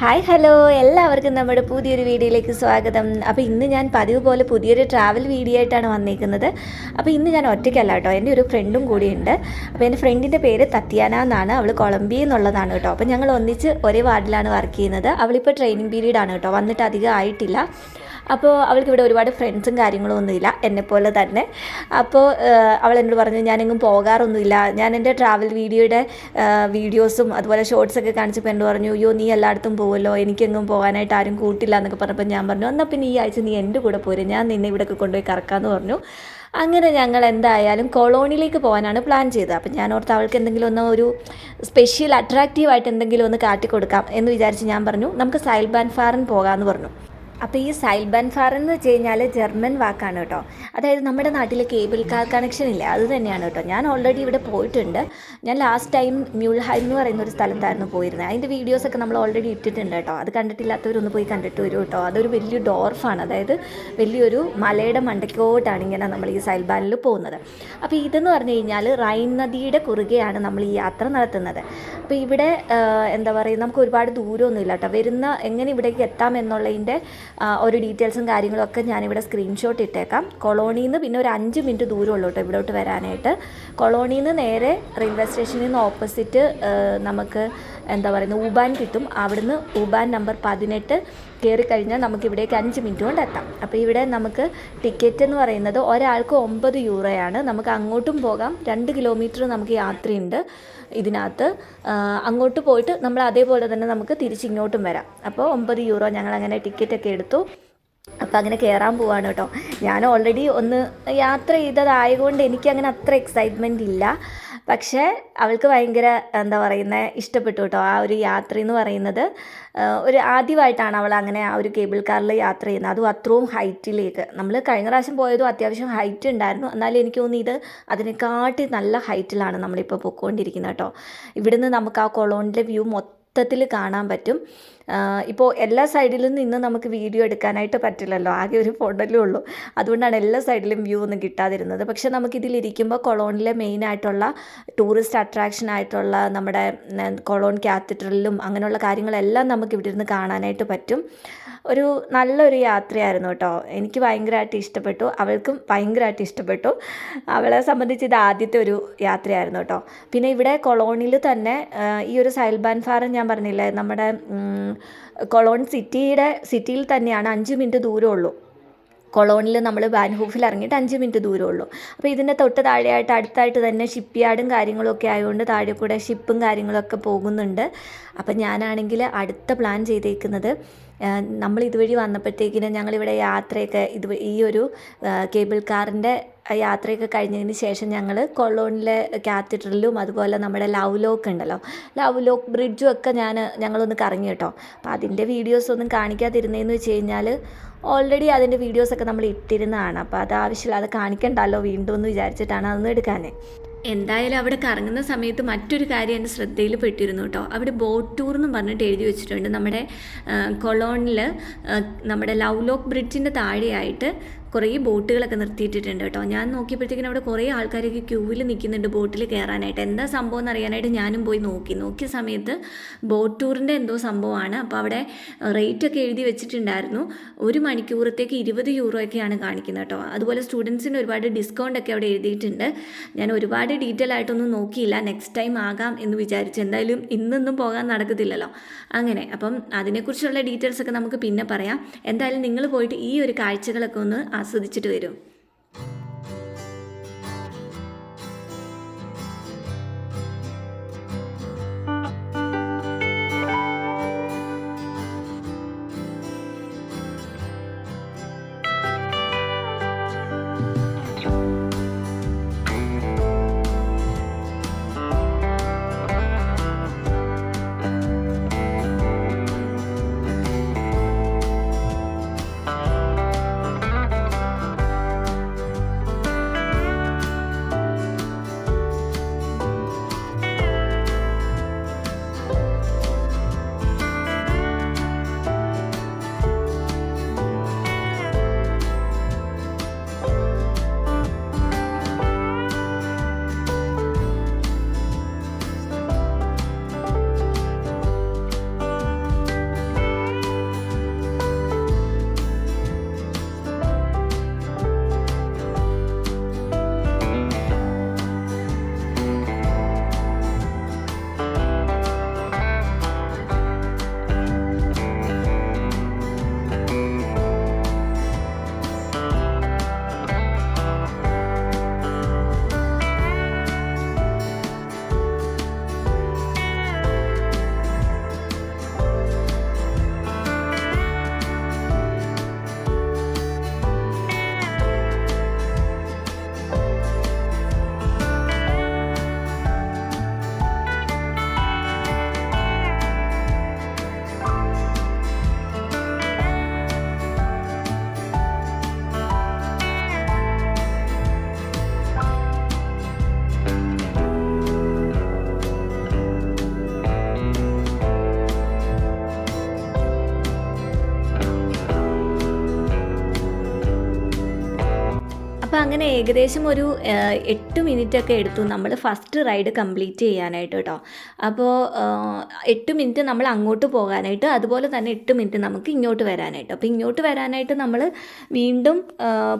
Hi hello എല്ലാവർക്കും നമ്മുടെ പുതിയൊരു വീഡിയോയിലേക്ക് സ്വാഗതം. അപ്പോൾ ഇന്ന് ഞാൻ പതിവ് പോലെ പുതിയൊരു ട്രാവൽ വീഡിയോ ആയിട്ടാണ് വന്നിരിക്കുന്നത് അപ്പോൾ ഇന്ന് ഞാൻ ഒറ്റയ്ക്കല്ല കേട്ടോ. എന്റെ ഒരു ഫ്രണ്ടും കൂടിയുണ്ട്. അപ്പോൾ എന്റെ ഫ്രണ്ടിന്റെ പേര് തത്യാന എന്നാണ്. അവൾ കൊളംബിയ എന്നുള്ളതാണ് കേട്ടോ. അപ്പോൾ ഞങ്ങൾ ഒന്നിച്ച് ഒരേ വാർഡിലാണ് വർക്ക് ചെയ്യുന്നത്. അവളിപ്പോൾ ട്രെയിനിങ് പീരീഡാണ് കേട്ടോ. വന്നിട്ട് അധികം ആയിട്ടില്ല. അപ്പോൾ അവൾക്ക് ഇവിടെ ഒരുപാട് ഫ്രണ്ട്സും കാര്യങ്ങളും ഒന്നുമില്ല എന്നെപ്പോലെ തന്നെ. അപ്പോൾ അവൾ എന്നോട് പറഞ്ഞു ഞാനെങ്ങും പോകാറൊന്നുമില്ല. ഞാൻ എന്റെ ട്രാവൽ വീഡിയോയുടെ വീഡിയോസും അതുപോലെ ഷോർട്സൊക്കെ കാണിച്ചപ്പോൾ എന്നോട് പറഞ്ഞു അയ്യോ നീ എല്ലായിടത്തും പോകുമല്ലോ എനിക്കെങ്ങും പോകാനായിട്ട് ആരും കൂട്ടില്ല എന്നൊക്കെ പറഞ്ഞപ്പോൾ ഞാൻ പറഞ്ഞു എന്നാൽ പിന്നെ ഈ ആഴ്ച നീ എന്റെ കൂടെ പോരും. ഞാൻ നിന്നെ ഇവിടെയൊക്കെ കൊണ്ടുപോയി കറക്കാമെന്ന് പറഞ്ഞു. അങ്ങനെ ഞങ്ങൾ എന്തായാലും കൊളോണിയിലേക്ക് പോകാനാണ് പ്ലാൻ ചെയ്തത്. അപ്പം ഞാൻ ഓർത്ത് അവൾക്ക് എന്തെങ്കിലും ഒന്ന് ഒരു സ്പെഷ്യൽ അട്രാക്റ്റീവായിട്ട് എന്തെങ്കിലും ഒന്ന് കാട്ടിക്കൊടുക്കാം എന്ന് വിചാരിച്ച് ഞാൻ പറഞ്ഞു നമുക്ക് സൈൽ ബാൻ ഫാറൻ പോകാമെന്ന് പറഞ്ഞു. അപ്പോൾ ഈ സൈൽ ബാൻ ഫാർ എന്ന് വെച്ച് കഴിഞ്ഞാൽ ജർമ്മൻ വാക്കാണ് കേട്ടോ. അതായത് നമ്മുടെ നാട്ടിലെ കേബിൾ കാർ കണക്ഷൻ ഇല്ല. അത് തന്നെയാണ് കേട്ടോ. ഞാൻ ഓൾറെഡി ഇവിടെ പോയിട്ടുണ്ട്. ഞാൻ ലാസ്റ്റ് ടൈം മ്യൂൾഹൈം എന്ന് പറയുന്ന ഒരു സ്ഥലത്തായിരുന്നു പോയിരുന്നത് അതിന്റെ വീഡിയോസൊക്കെ നമ്മൾ ഓൾറെഡി ഇട്ടിട്ടുണ്ട് കേട്ടോ. അത് കണ്ടിട്ടില്ലാത്തവരൊന്ന് പോയി കണ്ടിട്ട് വരും കേട്ടോ. അതൊരു വലിയ ഡോർഫാണ് അതായത് വലിയൊരു മലയുടെ മണ്ടയ്ക്കോട്ടാണ് ഇങ്ങനെ നമ്മൾ ഈ സൈൽബാനിൽ പോകുന്നത്. അപ്പോൾ ഇതെന്ന് പറഞ്ഞു കഴിഞ്ഞാൽ റൈൻ നദിയുടെ കുറുകെയാണ് നമ്മൾ ഈ യാത്ര നടത്തുന്നത്. അപ്പോൾ ഇവിടെ എന്താ പറയുക നമുക്ക് ഒരുപാട് ദൂരമൊന്നുമില്ല കേട്ടോ. വരുന്ന എങ്ങനെ ഇവിടേക്ക് എത്താം എന്നുള്ളതിന്റെ ഒരു ഡീറ്റെയിൽസും കാര്യങ്ങളും ഒക്കെ ഞാനിവിടെ സ്ക്രീൻഷോട്ട് ഇട്ടേക്കാം. കൊളോണിയിൽ നിന്ന് പിന്നെ ഒരു അഞ്ച് മിനിറ്റ് ദൂരമുള്ളൂ കേട്ടോ ഇവിടോട്ട് വരാനായിട്ട്. കൊളോണിയിൽ നിന്ന് നേരെ റെയിൽവേ സ്റ്റേഷനിൽ നിന്ന് ഓപ്പോസിറ്റ് നമുക്ക് എന്താ പറയുന്നത് ഊബാൻ കിട്ടും. അവിടുന്ന് ഊബാൻ നമ്പർ പതിനെട്ട് കയറി കഴിഞ്ഞാൽ നമുക്ക് ഇവിടേക്ക് അഞ്ച് മിനിറ്റ് കൊണ്ട് എത്താം അപ്പോൾ ഇവിടെ നമുക്ക് ടിക്കറ്റ് എന്ന് പറയുന്നത് ഒരാൾക്ക് ഒമ്പത് യൂറോയാണ്. നമുക്ക് അങ്ങോട്ടും പോകാം. രണ്ട് കിലോമീറ്റർ നമുക്ക് യാത്രയുണ്ട് ഇതിനകത്ത്. അങ്ങോട്ട് പോയിട്ട് നമ്മൾ അതേപോലെ തന്നെ നമുക്ക് തിരിച്ചിങ്ങോട്ടും വരാം. അപ്പോൾ ഒമ്പത് യൂറോ ഞങ്ങൾ അങ്ങനെ ടിക്കറ്റൊക്കെ എടുത്തു. അപ്പം അങ്ങനെ കയറാൻ പോവാണ് കേട്ടോ. ഞാൻ ഓൾറെഡി ഒന്ന് യാത്ര ചെയ്തതായതുകൊണ്ട് എനിക്കങ്ങനെ അത്ര എക്സൈറ്റ്മെന്റ് ഇല്ല. പക്ഷേ അവൾക്ക് ഭയങ്കര എന്താ പറയുന്നത് ഇഷ്ടപ്പെട്ടു കേട്ടോ. ആ ഒരു യാത്ര എന്ന് പറയുന്നത് ഒരു ആദ്യമായിട്ടാണ് അവൾ അങ്ങനെ ആ ഒരു കേബിൾ കാറിൽ യാത്ര ചെയ്യുന്നത്. അതും അത്രയും ഹൈറ്റിലേക്ക് നമ്മൾ കഴിഞ്ഞ പ്രാവശ്യം പോയതും അത്യാവശ്യം ഹൈറ്റ് ഉണ്ടായിരുന്നു. എന്നാലും എനിക്ക് തോന്നി ഇത് അതിനെക്കാട്ടി നല്ല ഹൈറ്റിലാണ് നമ്മളിപ്പോൾ പൊയ്ക്കൊണ്ടിരിക്കുന്നത് കേട്ടോ. ഇവിടുന്ന് നമുക്ക് ആ കൊളോണിന്റെ വ്യൂ മൊത്തം മൊത്തത്തിൽ കാണാൻ പറ്റും. ഇപ്പോൾ എല്ലാ സൈഡിലും നിന്ന് നമുക്ക് വീഡിയോ എടുക്കാനായിട്ട് പറ്റില്ലല്ലോ. ആകെ ഒരു ഫോണല്ലേ ഉള്ളൂ. അതുകൊണ്ടാണ് എല്ലാ സൈഡിലും വ്യൂ ഒന്നും കിട്ടാതിരുന്നത്. പക്ഷേ നമുക്കിതിലിരിക്കുമ്പോൾ കൊളോണിലെ മെയിൻ ആയിട്ടുള്ള ടൂറിസ്റ്റ് അട്രാക്ഷൻ ആയിട്ടുള്ള നമ്മുടെ കൊളോൺ ക്യാത്തഡ്രലിലും അങ്ങനെയുള്ള കാര്യങ്ങളെല്ലാം നമുക്ക് ഇവിടെ ഇരുന്ന് കാണാനായിട്ട് പറ്റും. ഒരു നല്ലൊരു യാത്രയായിരുന്നു കേട്ടോ. എനിക്ക് ഭയങ്കരമായിട്ട് ഇഷ്ടപ്പെട്ടു. അവൾക്കും ഭയങ്കരമായിട്ട് ഇഷ്ടപ്പെട്ടു. അവളെ സംബന്ധിച്ച് ഇത് ആദ്യത്തെ ഒരു യാത്രയായിരുന്നു കേട്ടോ. പിന്നെ ഇവിടെ കൊളോണിയിൽ തന്നെ ഈ ഒരു സൈൽബാൻ ഫാർ ഞാൻ പറഞ്ഞില്ലേ നമ്മുടെ കൊളോൺ സിറ്റിയുടെ സിറ്റിയിൽ തന്നെയാണ് അഞ്ച് മിനിറ്റ് ദൂരമുള്ളൂ. കൊളോണിൽ നമ്മൾ വാൻഹൂഫിൽ ഇറങ്ങിയിട്ട് അഞ്ച് മിനിറ്റ് ദൂരമുള്ളൂ അപ്പോൾ ഇതിന്റെ തൊട്ട് താഴെയായിട്ട് അടുത്തായിട്ട് തന്നെ ഷിപ്പ് യാർഡും കാര്യങ്ങളൊക്കെ ആയതുകൊണ്ട് താഴെ കൂടെ ഷിപ്പും കാര്യങ്ങളൊക്കെ പോകുന്നുണ്ട്. അപ്പം ഞാനാണെങ്കിൽ അടുത്ത പ്ലാൻ ചെയ്തേക്കുന്നത് നമ്മൾ ഇതുവഴി വന്നപ്പോഴത്തേക്കിന് ഞങ്ങളിവിടെ യാത്രയൊക്കെ ഇത് ഈ ഒരു കേബിൾ കാറിന്റെ യാത്രയൊക്കെ കഴിഞ്ഞതിന് ശേഷം ഞങ്ങൾ കൊളോണിലെ കാത്തീഡ്രലിലും അതുപോലെ നമ്മുടെ ലവ് ലോക്ക് ഉണ്ടല്ലോ ലവ് ലോക്ക് ബ്രിഡ്ജും ഒക്കെ ഞാൻ ഞങ്ങളൊന്ന് കറങ്ങി കേട്ടോ. അപ്പോൾ അതിന്റെ വീഡിയോസ് ഒന്നും കാണിക്കാതിരുന്നതെന്ന് വെച്ച് കഴിഞ്ഞാൽ ഓൾറെഡി അതിന്റെ വീഡിയോസൊക്കെ നമ്മൾ ഇട്ടിരുന്നതാണ്. അപ്പോൾ അത് ആവശ്യമില്ല അത് കാണിക്കണ്ടല്ലോ വീണ്ടും എന്ന് വിചാരിച്ചിട്ടാണ് അതൊന്നും എടുക്കാനേ. എന്തായാലും അവിടെ കറങ്ങുന്ന സമയത്ത് മറ്റൊരു കാര്യം എന്റെ ശ്രദ്ധയിൽ പെട്ടിരുന്നു കേട്ടോ. അവിടെ ബോട്ട് ടൂർ എന്ന് പറഞ്ഞിട്ട് എഴുതി വെച്ചിട്ടുണ്ട്. നമ്മുടെ കൊളോണിൽ നമ്മുടെ ലവ് ലോക്ക് ബ്രിഡ്ജിന്റെ താഴെയായിട്ട് കുറേ ബോട്ടുകളൊക്കെ നിർത്തിയിട്ടിട്ടുണ്ട് കേട്ടോ. ഞാൻ നോക്കിയപ്പോഴത്തേക്കിനും അവിടെ കുറേ ആൾക്കാരൊക്കെ ക്യൂവിൽ നിൽക്കുന്നുണ്ട് ബോട്ടിൽ കയറാനായിട്ട്. എന്താ സംഭവം എന്ന് അറിയാനായിട്ട് ഞാനും പോയി നോക്കി. നോക്കിയ സമയത്ത് ബോട്ട് ടൂറിന്റെ എന്തോ സംഭവമാണ്. അപ്പോൾ അവിടെ റേറ്റ് ഒക്കെ എഴുതി വെച്ചിട്ടുണ്ടായിരുന്നു. ഒരു മണിക്കൂറത്തേക്ക് ഇരുപത് യൂറോ ഒക്കെയാണ് കാണിക്കുന്നത് കേട്ടോ. അതുപോലെ സ്റ്റുഡൻസിന് ഒരുപാട് ഡിസ്കൗണ്ട് ഒക്കെ അവിടെ എഴുതിയിട്ടുണ്ട്. ഞാൻ ഒരുപാട് ഡീറ്റെയിൽ ആയിട്ടൊന്നും നോക്കിയില്ല. നെക്സ്റ്റ് ടൈം ആകാം എന്ന് വിചാരിച്ചു എന്തായാലും ഇന്നൊന്നും പോകാൻ നടക്കത്തില്ലല്ലോ. അങ്ങനെ അപ്പം അതിനെക്കുറിച്ചുള്ള ഡീറ്റെയിൽസ് ഒക്കെ നമുക്ക് പിന്നെ പറയാം. എന്തായാലും നിങ്ങൾ പോയിട്ട് ഈ ഒരു കാഴ്ചകളൊക്കെ ഒന്ന് ആസ്വദിച്ചിട്ട് വരും. അങ്ങനെ ഏകദേശം ഒരു എട്ട് മിനിറ്റ് ഒക്കെ എടുത്തു നമ്മൾ ഫസ്റ്റ് റൈഡ് കംപ്ലീറ്റ് ചെയ്യാനായിട്ട് കേട്ടോ. അപ്പോൾ എട്ട് മിനിറ്റ് നമ്മൾ അങ്ങോട്ട് പോകാനായിട്ട് അതുപോലെ തന്നെ എട്ട് മിനിറ്റ് നമുക്ക് ഇങ്ങോട്ട് വരാനായിട്ട്. അപ്പോൾ ഇങ്ങോട്ട് വരാനായിട്ട് നമ്മൾ വീണ്ടും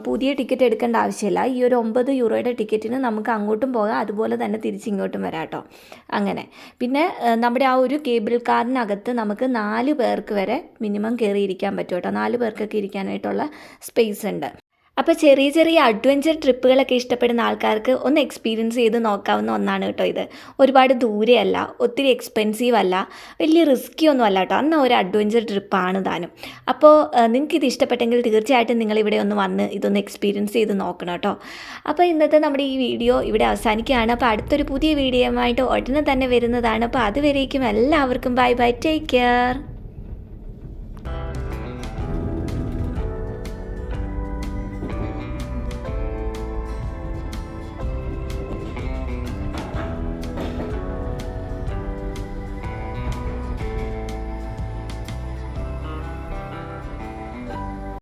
പുതിയ ടിക്കറ്റ് എടുക്കേണ്ട ആവശ്യമില്ല. ഈ ഒരു ഒമ്പത് യൂറോയുടെ ടിക്കറ്റിന് നമുക്ക് അങ്ങോട്ടും പോകാം അതുപോലെ തന്നെ തിരിച്ച് ഇങ്ങോട്ടും വരാം കേട്ടോ. അങ്ങനെ. പിന്നെ നമ്മുടെ ആ ഒരു കേബിൾ കാറിനകത്ത് നമുക്ക് നാല് പേർക്ക് വരെ മിനിമം കയറിയിരിക്കാൻ പറ്റും കേട്ടോ. നാല് പേർക്കൊക്കെ ഇരിക്കാനായിട്ടുള്ള സ്പേസ് ഉണ്ട്. അപ്പോൾ ചെറിയ ചെറിയ അഡ്വഞ്ചർ ട്രിപ്പുകളൊക്കെ ഇഷ്ടപ്പെടുന്ന ആൾക്കാർക്ക് ഒന്ന് എക്സ്പീരിയൻസ് ചെയ്ത് നോക്കാവുന്ന ഒന്നാണ് കേട്ടോ ഇത്. ഒരുപാട് ദൂരെയല്ല ഒത്തിരി എക്സ്പെൻസീവ് അല്ല വലിയ റിസ്ക്കി ഒന്നും അല്ല കേട്ടോ. അന്ന് ഒരു അഡ്വഞ്ചർ ട്രിപ്പാണ് താനും. അപ്പോൾ നിങ്ങൾക്ക് ഇത് ഇഷ്ടപ്പെട്ടെങ്കിൽ തീർച്ചയായിട്ടും നിങ്ങൾ ഇവിടെ ഒന്ന് വന്ന് ഇതൊന്ന് എക്സ്പീരിയൻസ് ചെയ്ത് നോക്കണം കേട്ടോ. അപ്പോൾ ഇന്നത്തെ നമ്മുടെ ഈ വീഡിയോ ഇവിടെ അവസാനിക്കുകയാണ്. അപ്പോൾ അടുത്തൊരു പുതിയ വീഡിയോയുമായിട്ട് ഉടനെ തന്നെ വരുന്നതാണ്. അപ്പോൾ അതുവരേക്കും എല്ലാവർക്കും ബൈ ബൈ ടേക്ക് കെയർ